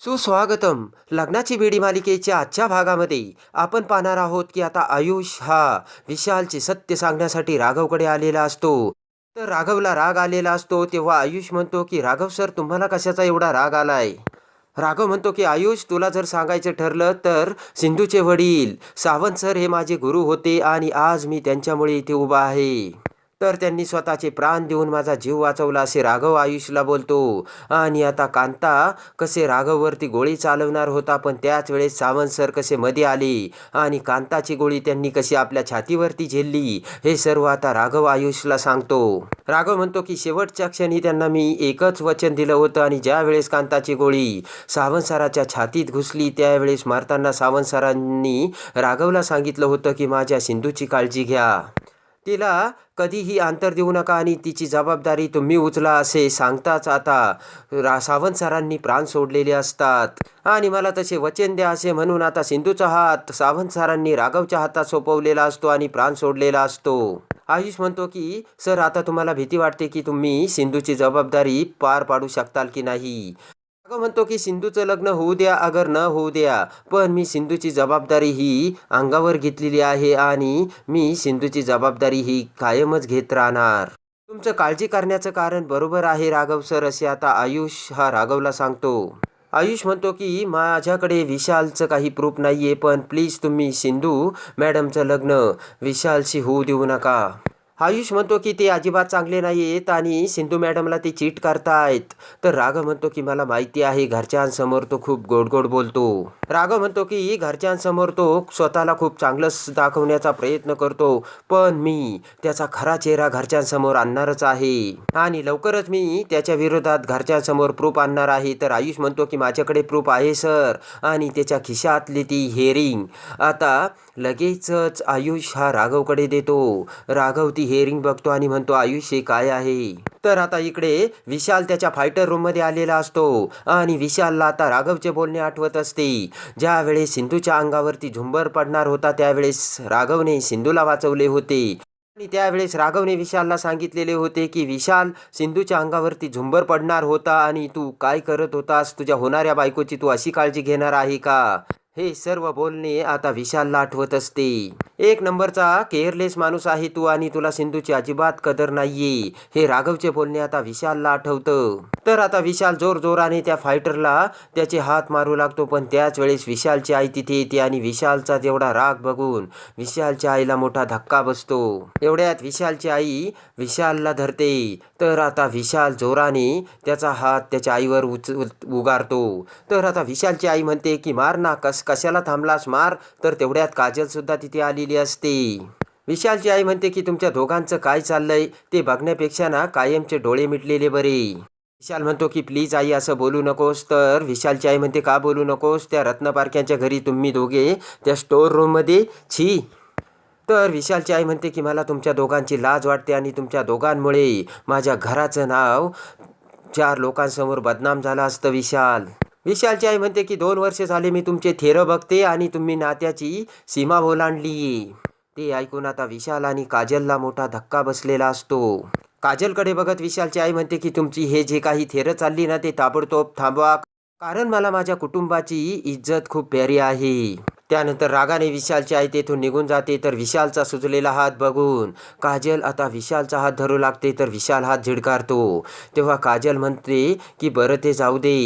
सुस्वागतम. लग्नाची बेडी मालिकेच्या आजच्या भागामध्ये आपण पाहणार आहोत की आता आयुष हा विशालचे सत्य सांगण्यासाठी राघवकडे आलेला असतो. तर राघवला राग आलेला असतो तेव्हा आयुष म्हणतो की राघव सर तुम्हाला कशाचा एवढा राग आलाय? राघव म्हणतो की आयुष तुला जर सांगायचं ठरलं तर सिंधूचे वडील सावंत सर हे माझे गुरु होते आणि आज मी त्यांच्यामुळे इथे उभा आहे. तर त्यांनी स्वतःचे प्राण देऊन माझा जीव वाचवला असे राघव आयुषला बोलतो. आणि आता कांता कसे राघववरती गोळी चालवणार होता पण त्याच वेळेस सावंत सर कसे मध्ये आले. आणि कांताची गोळी त्यांनी कशी आपल्या छातीवरती झेलली हे सर्व आता राघव आयुषला सांगतो. राघव म्हणतो की शेवटच्या क्षणी त्यांना मी एकच वचन दिलं होतं आणि ज्या वेळेस कांताची गोळी सावंतसाराच्या छातीत घुसली त्यावेळेस मारताना सावंत सरांनी राघवला सांगितलं होतं की माझ्या सिंधूची काळजी घ्या. तिला कधीही अंतर देऊ नका आणि तिची जबाबदारी तुम्ही उचला असे सांगताच आता. रा सावंत सरांनी प्राण सोडलेले असतात. आणि मला तसे वचन द्या असे म्हणून आता सिंधूचा हात सावंत सरांनी राघवच्या हातात सोपवलेला असतो आणि प्राण सोडलेला असतो. आयुष म्हणतो की सर आता तुम्हाला भीती वाटते की तुम्ही सिंधूची जबाबदारी पार पाडू शकताल की नाही? म्हणतो की सिंधूचं लग्न होऊ द्या अगर न होऊ द्या पण मी सिंधूची जबाबदारी ही अंगावर घेतलेली आहे आणि मी सिंधूची जबाबदारी ही कायमच घेत राहणार. तुमचं काळजी करण्याचं कारण बरोबर आहे राघव सर असे आता आयुष हा राघवला सांगतो. आयुष म्हणतो की माझ्याकडे विशालचं काही प्रूफ नाही आहे पण प्लीज तुम्ही सिंधू मॅडमचं लग्न विशालशी होऊ देऊ नका. आयुष म्हणतो की ते अजिबात चांगले नाही आहेत आणि सिंधू मॅडमला ते चीट करतायत. तर राघव म्हणतो की मला माहिती आहे घरच्यांसमोर तो खूप गोड गोड बोलतो. राघव म्हणतो की घरच्यांसमोर तो स्वतःला खूप चांगलंच दाखवण्याचा प्रयत्न करतो पण मी त्याचा खरा चेहरा घरच्यांसमोर आणणारच आहे. आणि लवकरच मी त्याच्या विरोधात घरच्यांसमोर प्रूफ आणणार आहे. तर आयुष म्हणतो की माझ्याकडे प्रूफ आहे सर. आणि त्याच्या खिशातली ती हेरिंग आता लगेचच आयुष हा राघवकडे देतो. राघव ती हेअरिंग बघतो आणि म्हणतो आयुष्य काय आहे? तर आता इकडे विशाल त्याच्या फायटर रूममध्ये आलेला असतो. आणि विशालला आता राघवचे बोलणे आठवत असते. ज्यावेळेस सिंधूच्या अंगावरती झुंबर पडणार होता त्यावेळेस राघवने सिंधूला वाचवले होते. आणि त्यावेळेस राघवने विशालला सांगितलेले होते की विशाल सिंधूच्या अंगावरती झुंबर पडणार होता आणि तू काय करत होतास? तुझ्या होणाऱ्या बायकोची तू अशी काळजी घेणार आहे का? हे सर्व बोलणे आता विशालला आठवत असते. एक नंबरचा केअरलेस माणूस आहे तू आणि तुला सिंधूची अजिबात कदर नाहीये. हे राघवचे बोलणे आता विशालला आठवतं. तर आता विशाल जोर जोराने त्या फायटरला त्याचे हात मारू लागतो पण त्याच वेळेस विशालची आई तिथे येते आणि विशालचा जेवढा राग बघून विशालच्या आईला मोठा धक्का बसतो. एवढ्यात विशालची आई विशालला धरते. तर आता विशाल जोराने त्याचा हात त्याच्या आईवर उच उगारतो. तर आता विशालची आई म्हणते की मार ना कस कशाला थांबलास मार? तर तेवढ्यात काजलसुद्धा तिथे आलेली असते. विशालची आई म्हणते की तुमच्या दोघांचं काय चाललंय? ते बघण्यापेक्षा ना कायमचे डोळे मिटलेले बरे. विशाल म्हणतो की प्लीज आई असं बोलू नकोस. तर विशालची आई म्हणते का बोलू नकोस? त्या रत्नपारख्यांच्या घरी तुम्ही दोघे त्या स्टोर रूममध्ये छी. तर विशालची आई म्हणते की मला तुमच्या दोघांची लाज वाटते आणि तुमच्या दोघांमुळे माझ्या घराचं नाव चार लोकांसमोर बदनाम झालं असतं विशाल. विशालची आई म्हणते की दोन वर्ष झाले मी तुमचे थेरं बघते आणि तुम्ही नात्याची सीमा ओलांडली. ते ऐकून आता विशाल आणि काजलला मोठा धक्का बसलेला असतो. काजलकडे बघत विशालची आई म्हणते की तुमची हे जे काही थेरं चालली ना ते ताबडतोब थांबवा. कारण मला माझ्या कुटुंबाची इज्जत खूप प्यारी आहे. त्यानंतर रागाने विशालची आई तेथून निघून जाते तर विशालचा सुजलेला हात बघून काजल आता विशालचा हात धरू लागते तर विशाल हात झिडकारतो. तेव्हा काजल म्हणते की बरं ते जाऊ दे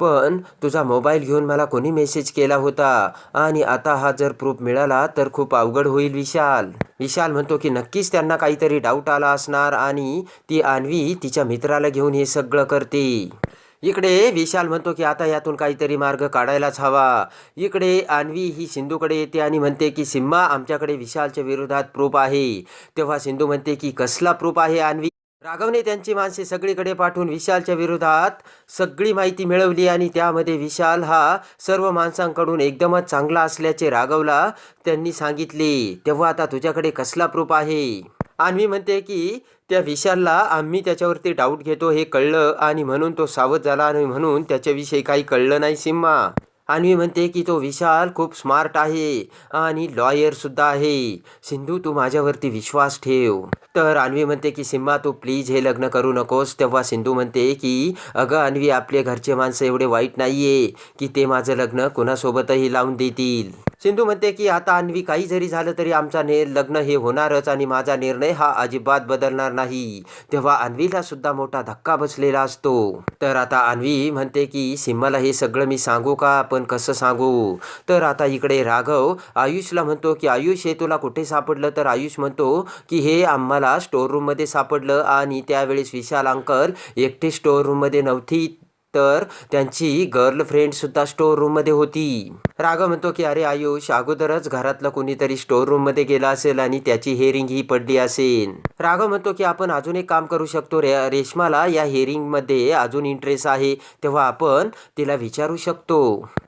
पण तुझा मोबाईल घेऊन मला कोणी मेसेज केला होता आणि आता हा जर प्रूफ मिळाला तर खूप अवघड होईल विशाल. विशाल म्हणतो की नक्कीच त्यांना काहीतरी डाऊट आला असणार आणि ती आणवी तिच्या मित्राला घेऊन हे सगळं करते. इकडे विशाल म्हणतो की आता यातून काहीतरी मार्ग काढायलाच हवा. इकडे आणवी ही सिंधूकडे येते आणि म्हणते की सिम्मा आमच्याकडे विशालच्या विरोधात प्रूफ आहे. तेव्हा सिंधू म्हणते की कसला प्रूफ आहे आणवी राघवने त्यांची माणसे सगळीकडे पाठवून विशालच्या विरोधात सगळी माहिती मिळवली आणि त्यामध्ये विशाल हा सर्व माणसांकडून एकदमच चांगला असल्याचे राघवला त्यांनी सांगितले. तेव्हा आता तुझ्याकडे कसला प्रूफ आहे? आणवी म्हणते की त्या विशालला आम्ही त्याच्यावरती डाऊट घेतो हे कळलं आणि म्हणून तो सावध झाला आणि म्हणून त्याच्याविषयी काही कळलं नाही सिम्मा. आणि म्हणते की तो विशाल खूप स्मार्ट आहे आणि लॉयरसुद्धा आहे. सिंधू तू माझ्यावरती विश्वास ठेव. तर अन्वी म्हणते की सिम्मा तू प्लीज हे लग्न करू नकोस. तेव्हा सिंधू म्हणते की अगं अन्वी आपले घरचे माणसं एवढे वाईट नाहीये की ते माझं लग्न कुणासोबतही लावून देतील. सिंधू म्हणते की आता अन्वी काही जरी झालं तरी आमचा ने लग्न हे होणारच आणि माझा निर्णय हा अजिबात बदलणार नाही. तेव्हा अन्वीला सुद्धा मोठा धक्का बसलेला असतो. तर आता अन्वी म्हणते की सिम्माला हे सगळं मी सांगू का? पण कसं सांगू? तर आता इकडे राघव आयुषला म्हणतो की आयुष हे तुला कुठे सापडलं? तर आयुष म्हणतो की हे आम्हाला स्टोर रूममध्ये सापडलं आणि त्यावेळेस विशाल अंकल एकटे स्टोर रूममध्ये नव्हती तर त्यांची गर्लफ्रेंडसुद्धा स्टोर रूममध्ये होती. राघव म्हणतो की अरे आयुष अगोदरच घरातलं कोणीतरी स्टोर रूममध्ये गेला असेल आणि त्याची हेरिंग ही पडली असेल. राघव म्हणतो की आपण अजून एक काम करू शकतो रे रेशमाला या हेरिंगमध्ये अजून इंटरेस्ट आहे तेव्हा आपण तिला विचारू शकतो.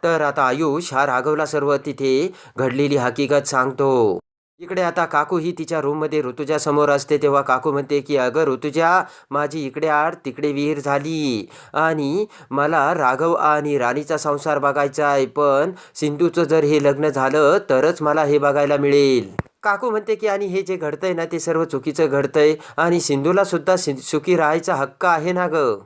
तर आता आयुष हा राघवला सर्व तिथे घडलेली हकीकत सांगतो. इकडे आता काकू ही तिच्या रूममध्ये ऋतुजा समोर असते तेव्हा काकू म्हणते की अगं ऋतुजा माझी इकडे आड तिकडे विहीर झाली आणि मला राघव आणि राणीचा संसार बघायचा आहे पण सिंधूचं जर हे लग्न झालं तरच मला हे बघायला मिळेल. काकू म्हणते की आणि हे जे घडतंय ना ते सर्व चुकीचं घडतंय आणि सिंधूला सुद्धा सुखी राहायचा हक्क आहे ना गं.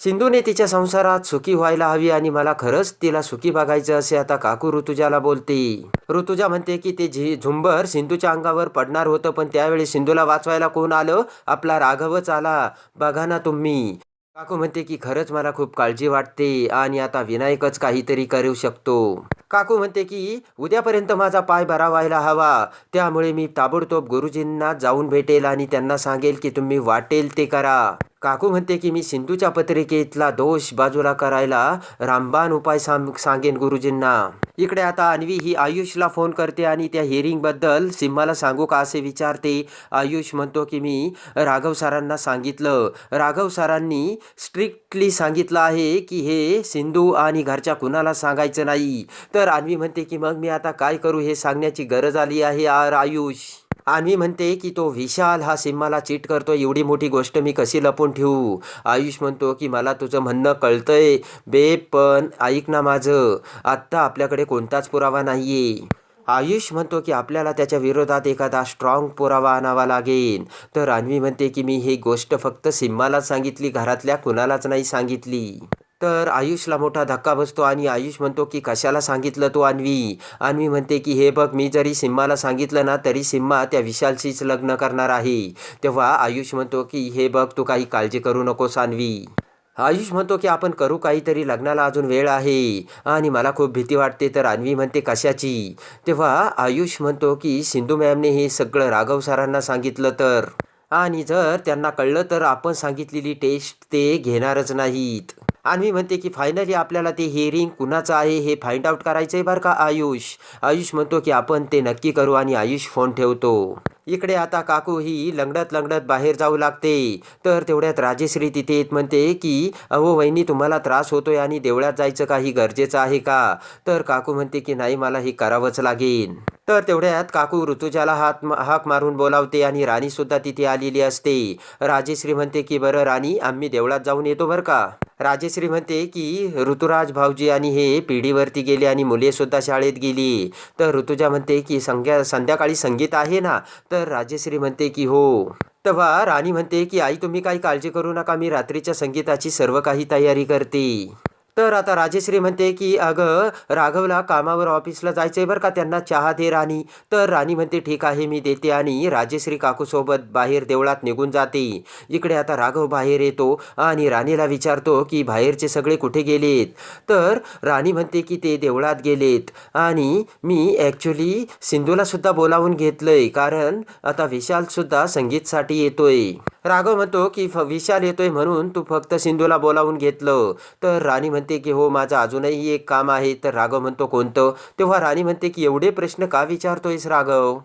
सिंधूने तिच्या संसारात सुखी व्हायला हवी आणि मला खरंच तिला सुखी बघायचं असे आता काकू ऋतुजाला बोलते. ऋतुजा म्हणते की ते झी झुंबर सिंधूच्या अंगावर पडणार होतं पण त्यावेळी सिंधूला वाचवायला कोण आलं? आपला राघवच आला. बघा ना तुम्ही. काकू म्हणते की खरंच मला खूप काळजी वाटते आणि आता विनायकच काहीतरी करू शकतो. काकू म्हणते की उद्यापर्यंत माझा पाय बरा व्हायला हवा. त्यामुळे मी ताबडतोब गुरुजींना जाऊन भेटेल आणि त्यांना सांगेल की तुम्ही वाटेल ते करा. काकू म्हणते की मी सिंधूच्या पत्रिकेतला दोष बाजूला करायला रामबाण उपाय सांग सांगेन गुरुजींना. इकडे आता अन्वी ही आयुषला फोन करते आणि त्या हिअरिंगबद्दल सिम्माला सांगू का असे विचारते. आयुष म्हणतो की मी राघव सरांना सांगितलं. राघव सरांनी स्ट्रिक्टली सांगितलं आहे की हे सिंधू आणि घरच्या कुणाला सांगायचं नाही? तर अन्वी म्हणते की मग मी आता काय करू? हे सांगण्याची गरज आली आहे आर आयुष. अन्वी म्हणते की तो विशाल हा सिम्माला चीट करतो एवढी मोठी गोष्ट मी कशी लपून ठेवू? आयुष म्हणतो की मला तुझं म्हणणं कळतंय. बे पण ऐक ना माझं. आत्ता आपल्याकडे कोणताच पुरावा नाहीये. आयुष म्हणतो की आपल्याला त्याच्या विरोधात एखादा स्ट्रॉंग पुरावा आणावा लागेल. तर अन्वी म्हणते की मी ही गोष्ट फक्त सिम्मालाच सांगितली. घरातल्या कुणालाच नाही सांगितली. तर आयुषला मोठा धक्का बसतो आणि आयुष म्हणतो की कशाला सांगितलं तू अन्वी? अन्वी म्हणते की हे बघ मी जरी सिम्माला सांगितलं ना तरी सिम्मा त्या विशालशीच लग्न करणार आहे. तेव्हा आयुष म्हणतो की हे बघ तू काही काळजी करू नकोस अन्वी. आयुष म्हणतो की आपण करू काहीतरी लग्नाला अजून वेळ आहे. आणि मला खूप भीती वाटते. तर अन्वी म्हणते कशाची? तेव्हा आयुष म्हणतो की सिंधू मॅमने हे सगळं राघव सरांना सांगितलं तर. आणि जर त्यांना कळलं तर आपण सांगितलेली टेस्ट ते घेणारच नाहीत. आणि म्हणते की फायनली आपल्याला ते हिअरिंग कुणाचं आहे हे फाइंड आउट करायचं आहे बरं का आयुष? आयुष म्हणतो की आपण ते नक्की करू आणि आयुष फोन ठेवतो. इकडे आता काकू ही लंगडत लंगडत बाहेर जाऊ लागते. तर तेवढ्यात राजेश्री तिथे येत म्हणते की अहो वहिनी तुम्हाला त्रास होतोय आणि देवळात जायचं काही गरजेचं आहे का? तर काकू म्हणते की नाही मला हे करावंच लागेल. तर तेवढ्यात काकू ऋतुजाला हात हाक मारून बोलावते आणि राणीसुद्धा तिथे आलेली असते. राजेश्री म्हणते की बरं राणी आम्ही देवळात जाऊन येतो बरं का? राजेश्री म्हणते की ऋतुराज भाऊजी आणि हे पिढीवरती गेले आणि मुलेसुद्धा शाळेत गेली. तर ऋतुजा म्हणते की संध्या संध्याकाळी संगीत आहे ना? तर राजेश्री म्हणते की हो. तेव्हा राणी म्हणते की आई तुम्ही काही काळजी करू नका मी रात्रीच्या संगीताची सर्व काही तयारी करते. तर आता राजेश्री म्हणते की अगं राघवला कामावर ऑफिसला जायचंय बरं का त्यांना चहा दे राणी. तर राणी म्हणते ठीक आहे मी देते. आणि राजेश्री काकूसोबत बाहेर देवळात निघून जाते. इकडे आता राघव बाहेर येतो आणि राणीला विचारतो की बाहेरचे सगळे कुठे गेलेत? तर राणी म्हणते की ते देवळात गेलेत. आणि मी ॲक्च्युली सिंधूलासुद्धा बोलावून बोलावून घेतलंय कारण आता विशालसुद्धा संगीतसाठी येतोय. राघव म्हणतो की फ विशाल येतोय म्हणून तू फक्त सिंधूला बोलावून घेतलं. तर राणी म्हणते की हो माझं अजूनही एक काम आहे. तर राघव म्हणतो कोणतं? तेव्हा राणी म्हणते की एवढे प्रश्न का विचारतोयस राघव?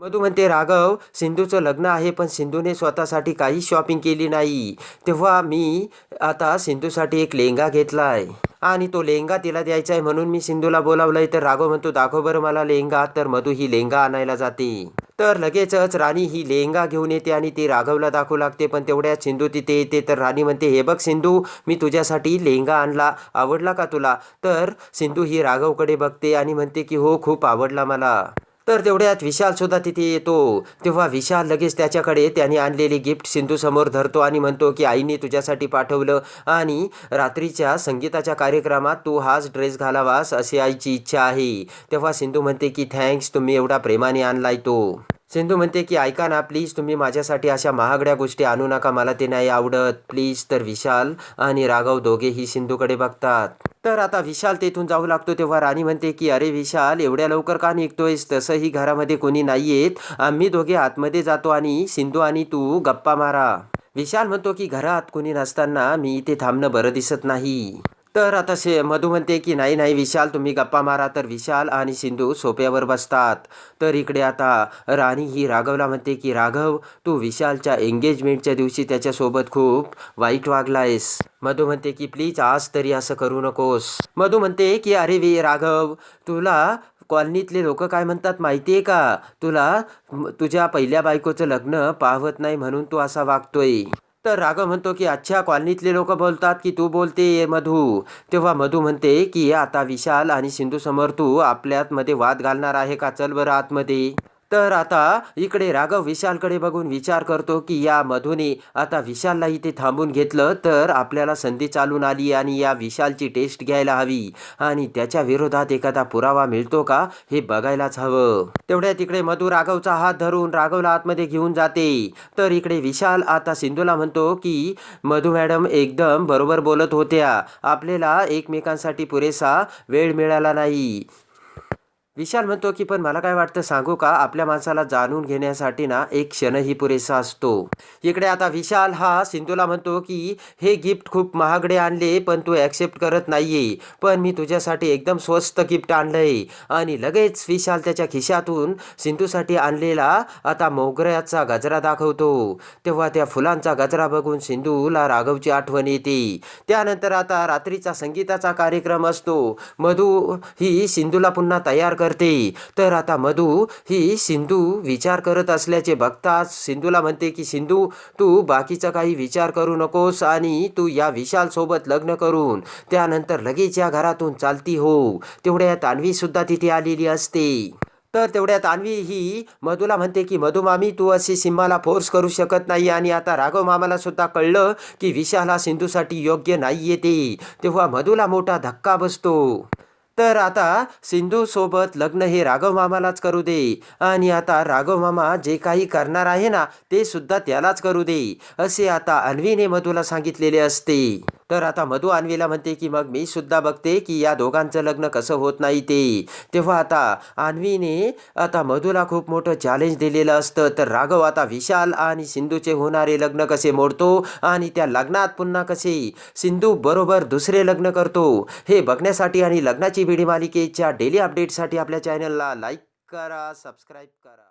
मधू म्हणते राघव सिंधूचं लग्न आहे पण सिंधूने स्वतःसाठी काही शॉपिंग केली नाही. तेव्हा मी आता सिंधूसाठी एक लहेंगा घेतला आहे आणि तो लेहंगा तिला द्यायचा आहे म्हणून मी सिंधूला बोलावलंय. तर राघव म्हणतो दाखव बरं मला लेंगा. तर मधू ही लेंगा आणायला जाते. तर लगेचच राणी ही लेहंगा घेऊन येते आणि ती राघवला दाखवू लागते. पण तेवढ्याच सिंधू तिथे येते. तर राणी म्हणते हे बघ सिंधू मी तुझ्यासाठी लेहंगा आणला. आवडला का तुला? तर सिंधू ही राघवकडे बघते आणि म्हणते की हो खूप आवडला मला. तर तेवढ्यात विशालसुद्धा तिथे येतो. तेव्हा विशाल लगेच त्याच्याकडे त्याने आणलेली गिफ्ट सिंधू समोर धरतो आणि म्हणतो की आईने तुझ्यासाठी पाठवलं आणि रात्रीच्या संगीताच्या कार्यक्रमात तू हाच ड्रेस घालावास अशी आईची इच्छा आहे. तेव्हा सिंधू म्हणते की थँक्स तुम्ही एवढा प्रेमाने आणलाय तो. सिंधू म्हणते की ऐका ना प्लीज तुम्ही माझ्यासाठी अशा महागड्या गोष्टी आणू नका मला ते नाही आवडत. प्लीज. तर विशाल आणि राघव दोघेही सिंधूकडे बघतात. तर आता विशाल तेथून जाऊ लागतो तेव्हा राणी म्हणते की अरे विशाल एवढ्या लवकर का निघतोयस? तसंही घरामध्ये कोणी नाहीयेत. आम्ही दोघे आतमध्ये जातो आणि सिंधू आणि तू गप्पा मारा. विशाल म्हणतो की घरात कोणी नसताना मी इथे थांबणं बरं दिसत नाही. तर आता शे मधू म्हणते की नाही नाही विशाल तुम्ही गप्पा मारा. तर विशाल आणि सिंधू सोप्यावर बसतात. तर इकडे आता राणी ही राघवला म्हणते की राघव तू विशालच्या एंगेजमेंटच्या दिवशी त्याच्यासोबत खूप वाईट वागलायस. मधू म्हणते की प्लीज आज तरी असं करू नकोस. मधू म्हणते की अरे वे राघव तुला कॉलनीतले लोक काय म्हणतात माहिती आहे का? तुला तुझ्या पहिल्या बायकोचं लग्न पाहवत नाही म्हणून तू असा वागतोय. तर राघव म्हणतो की अच्छा कॉलनीतले लोक बोलतात की तू बोलते मधू. तेव्हा मधू म्हणते की आता विशाल आणि सिंधू समोर तू आपल्यात मध्ये वाद घालणार आहे का? चल बरं आतमध्ये. तर आता इकडे राघव विशालकडे बघून विचार करतो की या मधूने आता विशालला इथे थांबून घेतलं तर आपल्याला संधी चालून आली आणि या विशालची टेस्ट घ्यायला हवी. आणि त्याच्या विरोधात एखादा पुरावा मिळतो का? हे बघायलाच हवं. तेवढ्या तिकडे मधू राघवचा हात धरून राघवला आतमध्ये घेऊन जाते. तर इकडे विशाल आता सिंधूला म्हणतो की मधू मॅडम एकदम बरोबर बोलत होत्या. आपल्याला एकमेकांसाठी पुरेसा वेळ मिळाला नाही. विशाल म्हणतो की पण मला काय वाटतं सांगू का? आपल्या माणसाला जाणून घेण्यासाठी ना एक क्षणही पुरेसा असतो. इकडे आता विशाल हा सिंधूला म्हणतो की हे गिफ्ट खूप महागडे आणले पण तू ॲक्सेप्ट करत नाहीये. पण मी तुझ्यासाठी एकदम स्वस्त गिफ्ट आणलंय. आणि लगेच विशाल त्याच्या खिशातून सिंधूसाठी आणलेला आता मोगऱ्याचा गजरा दाखवतो. तेव्हा त्या फुलांचा गजरा बघून सिंधूला राघवची आठवण येते. त्यानंतर आता रात्रीचा संगीताचा कार्यक्रम असतो. मधू ही सिंधूला पुन्हा तयार करते. तर आता मधू ही सिंधू विचार करत असल्याचे बघताच सिंधूला म्हणते की सिंधू तू बाकीचा काही विचार करू नकोस आणि तू या विशालसोबत लग्न करून त्यानंतर लगेच या घरातून चालती हो. तेवढ्या अन्वी तिथे आलेली असते. तर तेवढ्यात अन्वी ही मधूला म्हणते की मधुमामी तू अशी सिम्माला फोर्स करू शकत नाही आणि आता राघव मामाला सुद्धा कळलं की विशाल हा सिंधूसाठी योग्य नाही येते तेव्हा मधूला मोठा धक्का बसतो. तर आता सिंधूसोबत लग्न हे राघव मामालाच करू दे. आणि आता राघव मामा जे काही करणार आहे ना ते सुद्धा त्यालाच करू दे. असे आता अन्वीने मधूला सांगितलेले असते. तर आता मधू आणवीला म्हणते की मग मी सुद्धा बघते की या दोघांचं लग्न कसं होत नाही ते. तेव्हा आता आणवीने आता मधूला खूप मोठं चॅलेंज दिलेलं असतं. तर राघव आता विशाल आणि सिंधूचे होणारे लग्न कसे मोडतो आणि त्या लग्नात पुन्हा कसे सिंधू बरोबर दुसरे लग्न करतो हे बघण्यासाठी आणि लग्नाची भिडी मालिकेच्या डेली अपडेटसाठी आपल्या चॅनलला लाईक करा सबस्क्राईब करा.